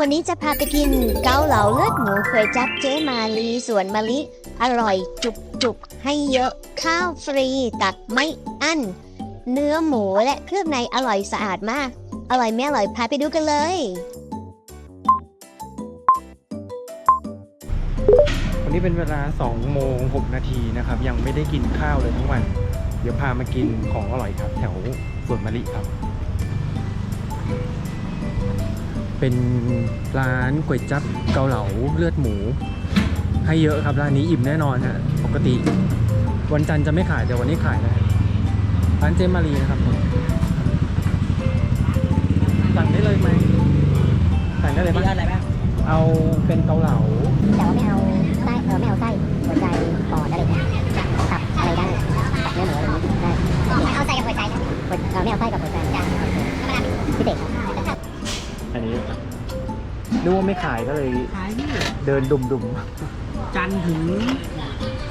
วันนี้จะพาไปกินเกาเหลาเลือดหมูเคยจับเจ๊มาลีสวนมะลิ อร่อยจุกจุกให้เยอะข้าวฟรีตักไม่อั้น เนื้อหมูและเครื่องในอร่อยสะอาดมาก อร่อยไม่อร่อยพาไปดูกันเลยวันนี้เป็นเวลา 2 โมง 6 นาทีนะครับ ยังไม่ได้กินข้าวเลยทั้งวัน เดี๋ยวพามากินของอร่อยครับ แถวสวนมะลิครับ เป็นร้านก๋วยจั๊บเกาเหลาเลือดหมู ให้เยอะครับร้านนี้อิ่มแน่นอนฮะปกติ วันจันทร์จะไม่ขายแต่วันนี้ขายนะร้านเจมารีนะครับผมสั่งได้เลยไหมสั่งได้เลยมีปะอะไรบ้างเอาเป็นเกาเหลาแต่ว่าไม่เอาไส้เออไม่เอาไส้หัวใจปอดอะไรเนี่ยตับอะไรได้ตับเนื้อหมูอะไรนี้ได้เอาไส้กับหัวใจใช่ไหมเออไม่เอาไส้กับหัวใจ นึกว่าไม่ขายก็เลยขายนี่เดินดุมดุมจันทร์ถึง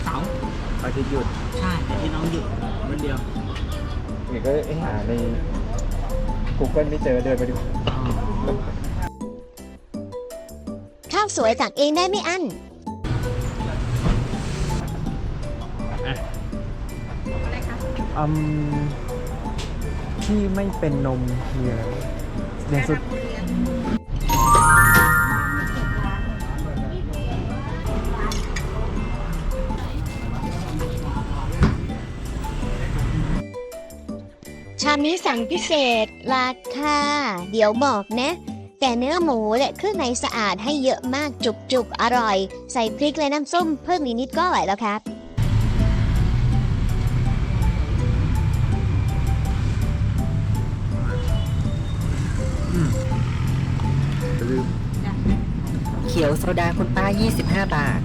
เสาร์ๆอาทิตย์หยุดใช่แต่ที่น้องหยุดวันเดียวเดี๋ยวก็ไอ้หาใน Google ไม่เจอเดินไปดู ข้าวสวยตักเองได้ไม่อั้น อืมที่ไม่เป็นนมมีอะไรเรียนสุด ชามนี้สั่งพิเศษ ราคา เดี๋ยวบอกนะ แต่เนื้อหมูและเครื่องในสะอาดให้เยอะมากจุกจุกๆอร่อย ใส่พริกและน้ำส้มเพิ่มนิดก็อร่อยแล้วครับ เขียวโซดาคุณป้า 25 บาท